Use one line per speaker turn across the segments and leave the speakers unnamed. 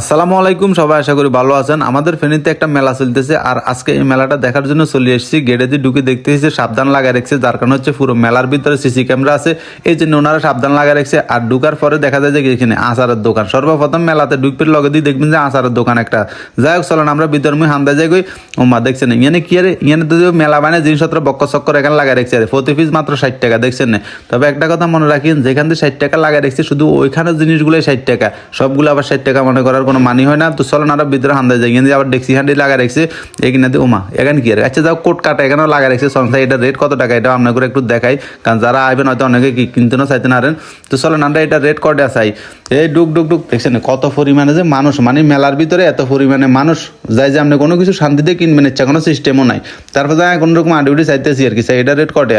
আসসালামু আলাইকুম, সবাই আশা করি ভালো আছেন। আমাদের ফেনীতে একটা মেলা চলতেছে আর আজকে এই মেলাটা দেখার জন্য চলে এসেছি। গেটে দিয়ে ঢুকে দেখতে এসেছি সাবধান লাগা রেখেছে, যার কারণে হচ্ছে পুরো মেলার ভিতরে সিসি ক্যামেরা আছে। এই জন্য ওনারা সাবধান লাগা রেখেছে আর ঢুকার পরে দেখা যায় যে এখানে আচারের দোকান। সর্বপ্রথম মেলাতে ঢুকপের লগে দিয়ে দেখবেন যে আচারের দোকান একটা। যাই হোক, চলেন আমরা ভিতর মুই হান্দা যাই গই ও মা দেখছেন ইয়ানে কি আরে ইয়ানে তো মেলা বানায়, জিনিসপত্র বক্ক চক্কর এখানে লাগা রেখেছে আরে। প্রতি পিস মাত্র ষাট টাকা, দেখছেন না? তবে একটা কথা মনে রাখেন, যেখান থেকে ষাট টাকা লাগা রেখেছে, শুধু ওইখানের জিনিসগুলোই ষাট টাকা। সবগুলো আবার ষাট টাকা মনে করার কোনো মানি হয় না। তো চলেন আরও ভিতরে হান্দা যায়। কিন্তু আবার ডেক্সি হান্ডি লাগা রেখেছে। এখানে ওমা এখানে কি আর আচ্ছা যাও কোট কাটা এখানেও লাগা রেখেছে। সংসার এটা রেট কত টাকা? এটা আপনাকে একটু দেখাই। কারণ যারা আইবেন হয়তো অনেকে কিনতে না, চাইতে না তো চলেন, আমরা এটা রেট কটে আসাই এই ডুক ডুক ডুক, দেখছেন? কত পরিমাণে যে মানুষ মানে মেলার ভিতরে এত পরিমাণে মানুষ যায় যে আপনি কোনো কিছু শান্তিতে কিনবেন, ইচ্ছা কোনো সিস্টেমও নাই। তারপর যায় কোনো রকম আডুডি চাইতেছি আর কি। চাই এটা রেট কটে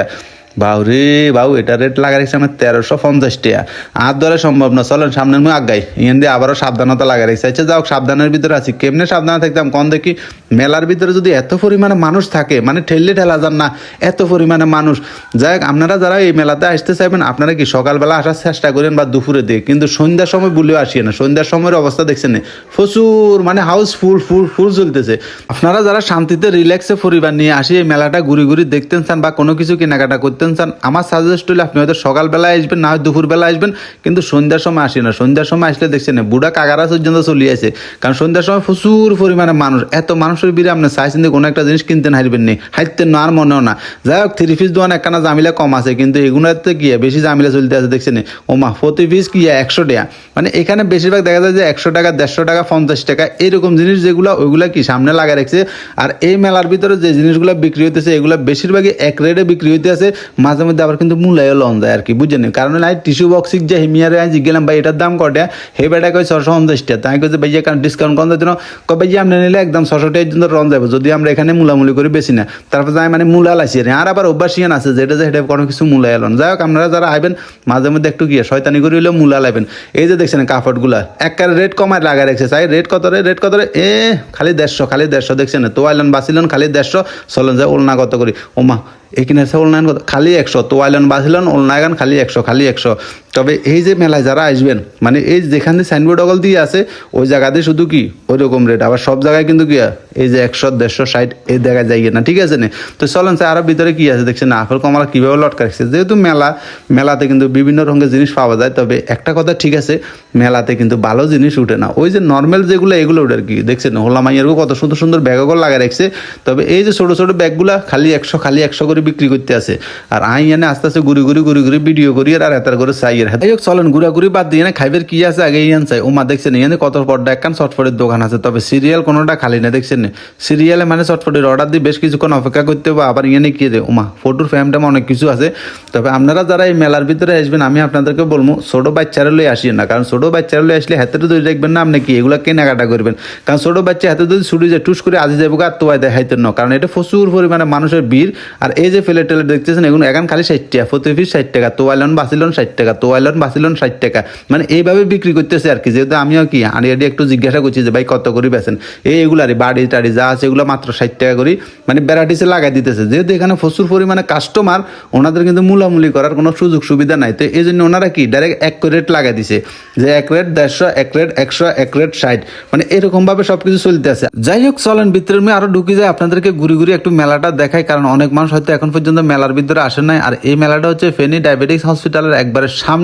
বাউ রে বাউ এটা রেট লাগা রেখেছে আমার তেরোশো পঞ্চাশ টাকা। আর ধরে সম্ভব না চলেন সামনের মুখ আগাই। ইয়ান দিয়ে আবারও সাবধানতা লাগা রেখেছে। আচ্ছা যাও সাবধানের ভিতরে আছি। কেমনে সাবধানে থাকতাম? কোন দেখি মেলার ভিতরে যদি এত পরিমাণে মানুষ থাকে মানে ঠেললে ঠেলা যান না এত পরিমাণে মানুষ। যাই হোক, আপনারা যারা এই মেলাতে আসতে চাইবেন আপনারা কি সকালবেলা আসার চেষ্টা করেন বা দুপুরে দিয়ে? কিন্তু সন্ধ্যার সময় বলেও আসিয়ে না। সন্ধ্যার সময়ের অবস্থা দেখছেন প্রচুর মানে হাউস ফুল ফুল ফুল চলতেছে। আপনারা যারা শান্তিতে রিল্যাক্সে পরিবার নিয়ে আসি এই মেলাটা ঘুরি ঘুরি দেখতেন চান বা কোনো কিছু কেনাকাটা করতেন চান আমার সাজেস্ট হলে আপনি হয়তো সকালবেলায় আসবেন, না হয় দুপুরবেলা আসবেন, কিন্তু সন্ধ্যার সময় আসি না। সন্ধ্যার সময় আসলে দেখছেন না, বুড়া কাগারা পর্যন্ত চলে আসে। কারণ সন্ধ্যার সময় প্রচুর পরিমাণে মানুষ, এত মানুষের ভিড়ে আপনি চাইছেন যে কোনো একটা জিনিস কিনতেন হারবেন নি হাইতেন না আর মনেও না। যাই হোক থ্রি পিস দোকান একখানা জামিলা কম আছে, কিন্তু এগুলোতে কি বেশি জামিলা চলতে আছে, দেখছেন ও মা, প্রতি পিস কি একশো টাকা? মানে এখানে বেশিরভাগ দেখা যায় যে একশো টাকা, দেড়শো টাকা, পঞ্চাশ টাকা, এরকম জিনিস যেগুলো, ওইগুলো কি সামনে লাগা রাখছে? আর এই মেলার ভিতরে যে জিনিসগুলো বিক্রি হইতেছে, এগুলো বেশিরভাগই এক রেটে বিক্রি হইতে আছে মাঝে মধ্যে আবার কিন্তু মূল্যায় লন যায় আর কি বুঝছেন কারণ নাই টিস্যু বক্সিক যে হিমিয়ারে আমি গেলাম, ভাই, এটার দাম কটে? হে বেটা কই ছশো পঞ্চাশ টাকা। তাই কইছে ভাইয়া কারণ ডিসকাউন্ট কম দিন কই ভাইয়া আপনি নিলে একদম ছশো টাকার জন্য রন যাবে যদি আমরা এখানে মূলামূলি করে বেশি না। তারপর যাই মানে মূলা লাইছি আর আবার অভ্যাসিয়ান আছে যেটা যে সেটা কোনো কিছু মূলা এলন যাই হোক, আপনারা যারা আইবেন, মাঝে মধ্যে একটু গিয়ে শয়তানি করে হইলেও মূলা লাইবেন। এই যে দেখছেন কাপড়গুলা একবারে রেট কমায়, লাগা রাখছে। চাই রেট কত রে? রেট কত রে? এ, খালি দেড়শো খালি দেড়শো, দেখছেন তো আইলন বাসিলন, খালি দেড়শো, চলেন যায় ওলনা কত করি। ওমা এখানে আছে উল্নয়ন খালি একশো তো আইলন বাসিলন ওলনাগান খালি একশো খালি একশো। তবে এই যে মেলায় যারা আসবেন মানে এই যেখানে সাইনবোর্ড অগল দিয়ে আছে, ওই জায়গাতে শুধু কি? ওই রকম রেট আবার সব জায়গায় কিন্তু কি, এই যে একশো, দেড়শো, ষাট এই জায়গায় যাই না ঠিক আছে না? তো চলেন স্যার আরও ভিতরে কি আছে? দেখছেন আপেল কমলা কীভাবে লটকা রাখছে? যেহেতু মেলা, মেলাতে কিন্তু বিভিন্ন রঙের জিনিস পাওয়া যায়, তবে একটা কথা ঠিক আছে, মেলাতে কিন্তু ভালো জিনিস উঠে না। ওই যে নর্মাল যেগুলো, এগুলো উঠে আর কি। দেখছেন হোলামাইয়ের কত সুন্দর সুন্দর ব্যাগগুলো লাগা রাখছে। তবে এই যে ছোট ছোট ব্যাগগুলা খালি একশো খালি একশো করে বিক্রি করতে আছে। আর আই এনে আস্তে আস্তে ঘুরি ঘুরি ঘুরি ঘুরি ভিডিও করি, আর এতার করে চাই এর হাতে। হোক চলেন ঘুরা ঘুরি বাদ দিয়ে না, খাইবের কি আছে আগে ইয়ান চাই ও মা দেখছেন ইয়ানে কত পর্দা একখান চটফটের দোকান আছে। তবে সিরিয়াল কোনোটা খালি না, দেখছেন সিরিয়ালে মানে চটফটের অর্ডার দিয়ে বেশ কিছুক্ষণ অপেক্ষা করতে হবে, আবার ইয়ানে কি রে ওমা ফটোর ফ্যাম ট্যাম অনেক কিছু আছে। তবে আপনারা যারা এই মেলার ভিতরে আসবেন, আমি আপনাদেরকে বলব, ছোট বাচ্চারা লই আসিয়ে না। কারণ ছোট বাচ্চারা লই আসলে হাতে ধরে দেখবেন না, আপনি কি এগুলো কেনাকাটা করবেন? কারণ ছোট বাচ্চা হাতে যদি ছুটি যায়, টুস করে আজি যাব আর তোয়াই দেখাইতেন না কারণ এটা প্রচুর পরিমাণে মানুষের ভিড়। আর এই যে ফেলে টেলে দেখতেছেন, এগুলো এখন খালি ষাট টাকা, প্রতি পিস ষাট টাকা তোয়াইলন বাসিলন ষাট টাকা তোয়াইলন বাসিলন ষাট টাকা। মানে এইভাবে বিক্রি করতেছে আর কি। যেহেতু আমিও কি আড়ি আড়ি একটু জিজ্ঞাসা করছি যে, ভাই, কত করে বেছেন এই এগুলারই বাড়ি টাড়ি যা আছে এগুলো মাত্র ষাট টাকা করি। মানে বেড়াটিসে লাগাই দিতেছে। যেহেতু এখানে প্রচুর পরিমাণে কাস্টমার ওনাদের কিন্তু মূলামূলি করার কোনো সুযোগ সুবিধা নাই। তো এই জন্য ওনারা কি ডাইরেক্ট এক রেট লাগাই দিছে। যে এক রেট দেড়শো, এক রেট একশো, এক রেট ষাট। মানে এরকম ভাবে সবকিছু চলতে আছে। যাই হোক, চলেন, ভিতরের মেয়ে আরও ঢুকে যায়। আপনাদেরকে ঘুরি ঘুরি একটু মেলাটা দেখাই। কারণ অনেক মানুষ হয়তো এখন পর্যন্ত মেলার ভিতরে আসে নাই। আর এই মেলাটা হচ্ছে ফেনী ডায়াবেটিক্স হসপিটালের একবারে সামনে।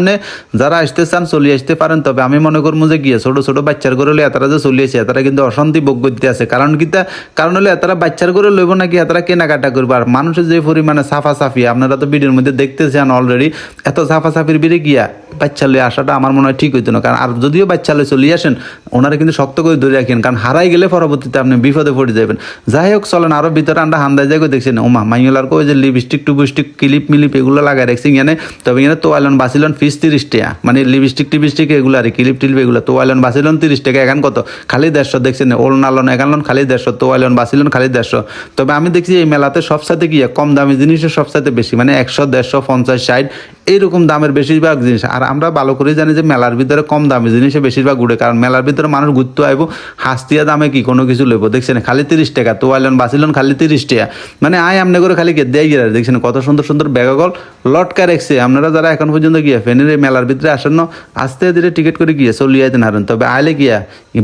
যারা আসতে চান, চলে আসতে পারেন। তবে আমি মনে করব যে গিয়ে ছোট ছোট বাচ্চার করে এতারা যে চলে আসে, এতারা কিন্তু অশান্তি ভোগ করতে আছে। কারণ কি তা? কারণ হলে এতারা বাচ্চার করে লইব নাকি এতারা কেনাকাটা করব? আর মানুষের যে পরিমাণে সাফা সাফি আপনারা তো ভিডিওর মধ্যে দেখতেছেন অলরেডি এত সাফা সাফির বেড়ে গিয়া বাচ্চা লয়ে আসাটা আমার মনে হয় ঠিক হইতো না। কারণ আর যদিও বাচ্চা লয়ে চলে আসেন, ওনারা কিন্তু শক্ত করে ধরে রাখেন, কারণ হারাই গেলে পরবর্তীতে আপনি বিপদে পড়ে যাবেন। যাই হোক, চলেন আরও ভিতরে আন্ডা হান্দায় যাই দেখছেন। ওমা মাইলার কো যে লিপস্টিক টুপস্টিক, ক্লিপ মিলিপ এগুলো লাগাই রাখছি এখানে। তবে এখানে তোয়ালন বাসিলন ফিস তিরিশ টাকা। মানে লিপস্টিক টিপস্টিক এগুলো আর কি লিপ টিলিপ এগুলো, তোয়ালন বাসিলন তিরিশ টাকা, এখন কত? খালি দেড়শো না? ওল নালন এগালন খালি দেড়শো, তোয়ালন বাসিলন, খালি দেড়শো। তবে আমি দেখছি এই মেলাতে সবসাথে কি, কম দামি জিনিসের সবসাথে বেশি মানে একশো, দেড়শো, পঞ্চাশ, ষাট এইরকম দামের বেশিরভাগ জিনিস। আর আমরা ভালো করে জানি যে মেলার ভিতরে কম দামি জিনিসে বেশিরভাগ ঘুরে কারণ মেলার ভিতরে মানুষ ঘুরতে আইব, হাস্তিয়া দামে কি কোনো কিছু লইব, দেখছেন? খালি তিরিশ টাকা তো আইলেন বাঁচিলেন খালি তিরিশ টাকা। মানে আয় আমনে করে খালি কে দেয় গিয়ে দেখছেন? কত সুন্দর সুন্দর ব্যাগল লটকা রেখছে। আপনারা যারা এখন পর্যন্ত গিয়ে ফেনের মেলার ভিতরে আসেন আস্তে ধীরে টিকিট করে গিয়ে চলিয়ে যেতে হারেন। তবে আইলে গিয়া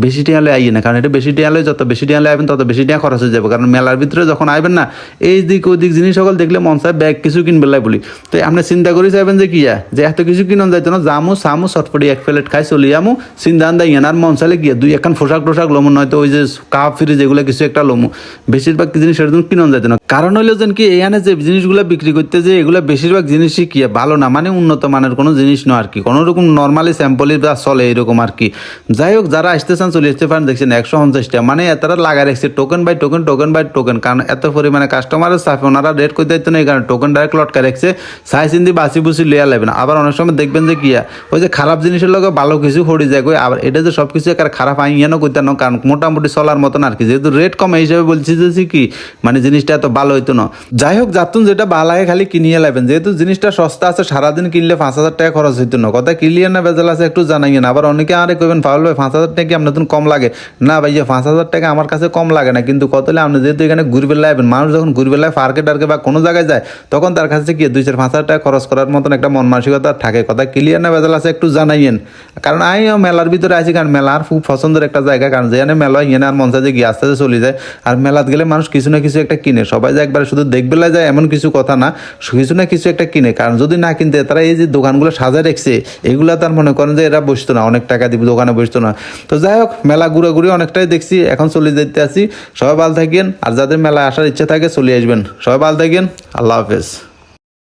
বেশি টিয়া হলে আইয়ে না, কারণ এটা বেশি টিয়া হলে যত বেশি টিয়ালে আইবেন, তত বেশি টিয়া খরচ হয়ে যাবে। কারণ মেলার ভিতরে যখন আইবেন না, এই দিক ওই দিক জিনিস সকল দেখলে মন চায় ব্যাগ কিছু কিনবে লাই বলি। তো আপনি চিন্তা করি চাইবেন যে কিয়া যে এত কিছু কিনন যাইতো না, জামু সামু চটপটি এক প্লেট খাই, চলি আমু, চিন্তা আন্দা ইয়ান আর মন চাইলে গিয়া দুই একখান পোশাক টোশাক লমু, নয়তো ওই যে কাপ, ফ্রিজ এগুলো কিছু একটা লমু। বেশিরভাগ জিনিস এরকম কিনন যাইতো না। কারণ হইল যেন কি এখানে যে জিনিসগুলো বিক্রি করতে যে এগুলো বেশিরভাগ জিনিসই কি ভালো না মানে উন্নত মানের কোনো জিনিস নয় আর কি। কোনো রকম নর্মালি স্যাম্পলই বা চলে এরকম আর কি। যাই হোক, যারা আসতেছেন চলে আসতে পারেন দেখছেন একশো পঞ্চাশটা মানে তারা লাগা রাখছে token by token token by token কারণ এত পরিমাণে কাস্টমারের চাপে ওনারা রেট করতে দিতে নেই কারণ টোকেন ডাইরেক্ট লটকা রাখছে সাই চিন্তি বাসি বুসি লেয়া লাগবে না আবার অনেক সময় দেখবেন যে কিয়া ওই যে খারাপ জিনিসের লগে ভালো কিছু হড়ি যায় আবার এটা যে সব কিছু একার খারাপ আইয়ানো করতে না কারণ মোটামুটি চলার মতন আর কি যেহেতু রেট কম এই হিসাবে বলছি যে কি মানে জিনিসটা এত ভালো হইতো না যাই হোক যাতুন যেটা ভালো লাগে খালি কিনিয়ে লাগবেন যেহেতু জিনিসটা সস্তা আছে সারাদিন কিনলে পাঁচ হাজার টাকা খরচ হইতো না কথা ক্লিয়ার না বেজাল আছে একটু জানাইয়েন আবার অনেকে আরে কইবেন ফাউল ভাই পাঁচ হাজার টাকা কি আপনার কম লাগে। না ভাইয়া, পাঁচ হাজার টাকা আমার কাছে কম লাগে না, কিন্তু কত হলে আপনি যেহেতু এখানে ঘুরবে লাগবেন মানুষ যখন ঘুরবে লাগে পার্কে টার্কে বা কোনো জায়গায় যায়, তখন তার কাছে কি দুই চার পাঁচ হাজার টাকা খরচ করার মতন একটা মন মানসিকতা থাকে। কথা ক্লিয়ার না বেজাল আছে, একটু জানাইয়েন। কারণ আমি মেলার ভিতরে আছি, কারণ মেলার খুব পছন্দের একটা জায়গা, কারণ যেখানে মেলা এখানে আর মন যে গিয়ে আস্তে আস্তে চলে যায়। আর মেলাত গেলে মানুষ কিছু না কিছু একটা কিনে। সবাই যে একবার শুধু দেখবে যায়, এমন কিছু কথা না, কিছু না কিছু একটা কিনে। কারণ যদি না কিনতে, তারা এই যে দোকানগুলো সাজা রেখছে, এগুলো তার মনে করেন যে এরা বসতো না, অনেক টাকা দিব দোকানে বসতো না। তো যাই হোক, মেলা ঘুরে ঘুরে অনেকটাই দেখছি, এখন চলে যেতে আসি সবাই ভালো থাকেন, আর যাদের মেলায় আসার ইচ্ছা থাকে চলে আসবেন। সবাই ভালো থাকেন, আল্লাহ হাফেজ।